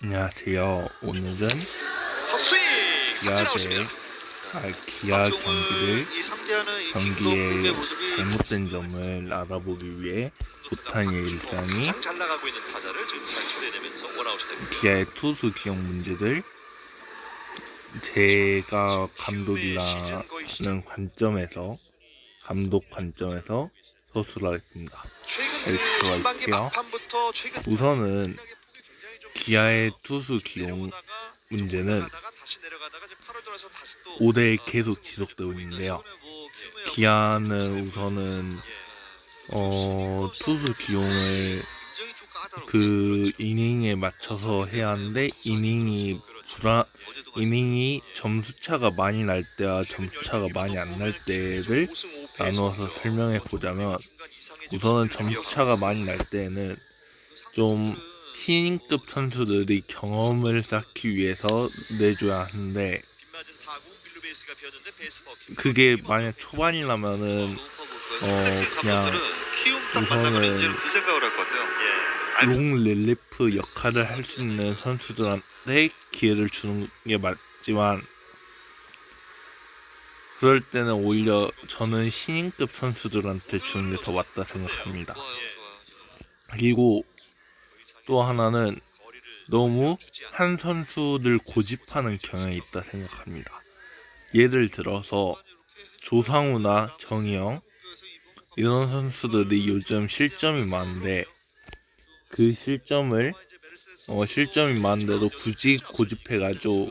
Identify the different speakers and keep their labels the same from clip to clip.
Speaker 1: 안녕하세요. 오늘은 기아 대.
Speaker 2: 아,
Speaker 1: 기아 경기를 경기의 잘못된 점을 알아보기 위해 오타니의 일상이
Speaker 2: 잘 잘.
Speaker 1: 기아의 투수 기용 문제들 제가 감독이라는 관점에서 감독 관점에서 서술을 하겠습니다.
Speaker 2: 최근
Speaker 1: 여기 들어와
Speaker 2: 전반기
Speaker 1: 있을게요.
Speaker 2: 막판부터 최근
Speaker 1: 우선은 기아의 투수 기용 문제는 5대 계속 지속되고 있는데요. 기아는 우선은 어 투수 기용을 그 이닝에 맞춰서 해야 하는데 이닝이 불안 이닝이 점수 차가 많이 날 때와 점수 차가 많이 안 날 때를 나누어서 설명해 보자면 우선은 점수 차가 많이 날 때는 좀 신인급 선수들이 경험을 쌓기 위해서 내줘야 하는데 그게 만약 초반이라면은 어 그냥 우선은. 롱 릴리프 역할을 할 수 있는 선수들한테 기회를 주는 게 맞지만 그럴 때는 오히려 저는 신인급 선수들한테 주는 게 더 맞다 생각합니다. 그리고 또 하나는 너무 한 선수를 고집하는 경향이 있다 생각합니다. 예를 들어서 조상우나 정희영 이런 선수들이 요즘 실점이 많은데 그 실점을 어, 실점이 많은데도 굳이 고집해가지고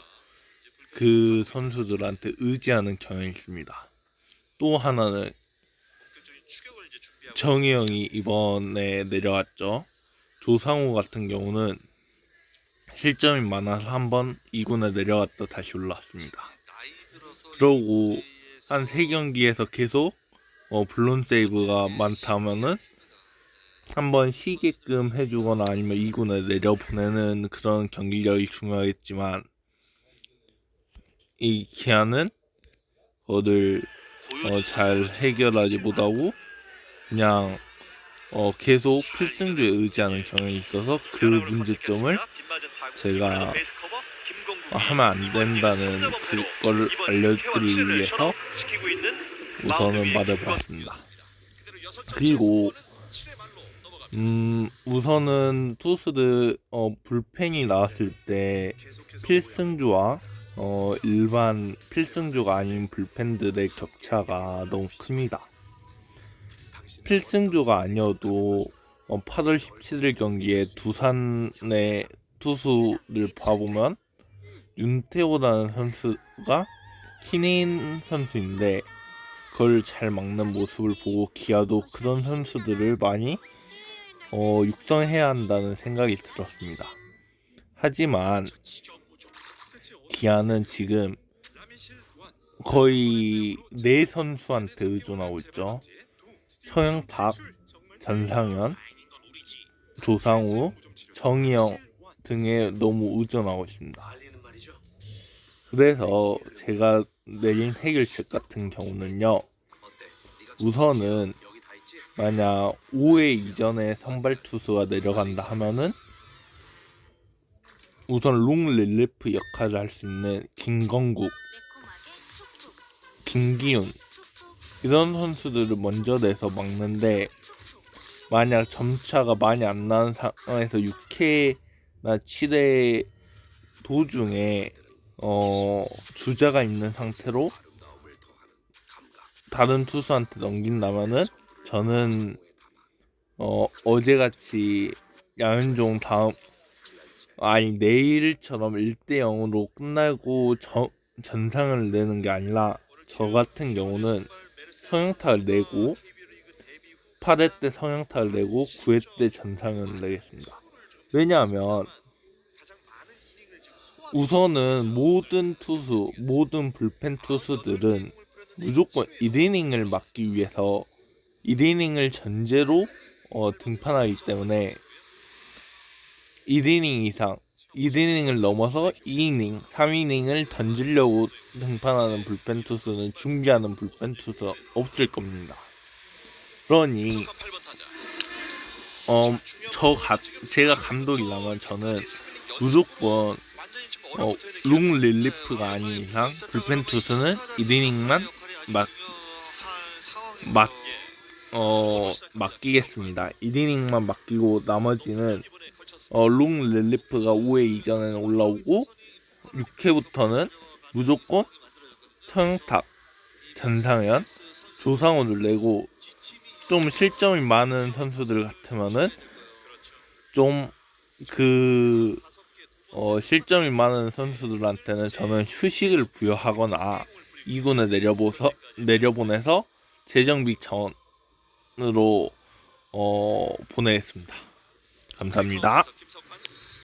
Speaker 1: 그 선수들한테 의지하는 경향이 있습니다. 또 하나는 정희영이 이번에 내려왔죠. 조상우 같은 경우는 실점이 많아서 한번 2군에 내려왔다 다시 올라왔습니다. 그러고 한 3경기에서 계속 어, 블론 세이브가 많다면은 한번 쉬게끔 해주거나 아니면 2군에 내려보내는 그런 경기력이 중요하겠지만 이 기아는 그거를 어, 잘 해결하지 못하고 그냥 어, 계속 필승주에 의지하는 경향이 있어서 그 문제점을 제가 어, 하면 안 된다는 그거를 알려드리기 위해서 우선은 말해보았습니다. 그리고 음 우선은 투수들 어 불펜이 나왔을 때 필승주와 어 일반 필승주가 아닌 불펜들의 격차가 너무 큽니다. 필승주가 아니어도 어, 8월 17일 경기에 두산의 투수를 봐보면 윤태호라는 선수가 신인 선수인데 그걸 잘 막는 모습을 보고 기아도 그런 선수들을 많이 어, 육성해야 한다는 생각이 들었습니다. 하지만 기아는 지금 거의 네 선수한테 의존하고 있죠. 서영탁, 전상현, 조상우, 정희영 등에 너무 의존하고 있습니다. 그래서 제가 내린 해결책 같은 경우는요. 우선은 만약 5회 이전에 선발 투수가 내려간다 하면은 우선 롱 릴리프 역할을 할 수 있는 김건국, 김기훈 이런 선수들을 먼저 내서 막는데 만약 점차가 많이 안 나는 상황에서 6회나 7회 도중에 어 주자가 있는 상태로 다른 투수한테 넘긴다면은 저는 어 어제같이 양현종 다음 아니 내일처럼 1대 0으로 끝나고 저, 전상을 내는 게 아니라 저 같은 경우는 성형타를 내고 8회 때 성형타를 내고 9회 때 전상을 내겠습니다. 왜냐하면 우선은 모든 투수, 모든 불펜 투수들은 무조건 1이닝을 막기 위해서 1이닝을 전제로 어, 등판하기 때문에 1이닝 이상, 1이닝을 넘어서 2이닝, 3이닝을 던지려고 등판하는 불펜 투수는 준비하는 불펜 투수 없을 겁니다. 그러니 어, 저 가, 제가 감독이라면 저는 무조건 어, 롱 릴리프가 아닌 이상 불펜 투수는 1이닝만 막- 막- 어, 맡기겠습니다. 1이닝만 맡기고 나머지는 어, 롱 릴리프가 5회 이전에는 올라오고 6회부터는 무조건 서영탁, 전상현, 조상우를 내고 좀 실점이 많은 선수들 같으면은 좀그 어, 실점이 많은 선수들한테는 저는 휴식을 부여하거나 2군에 내려보서 내려보내서 재정비 차원으로 어, 보내겠습니다. 감사합니다.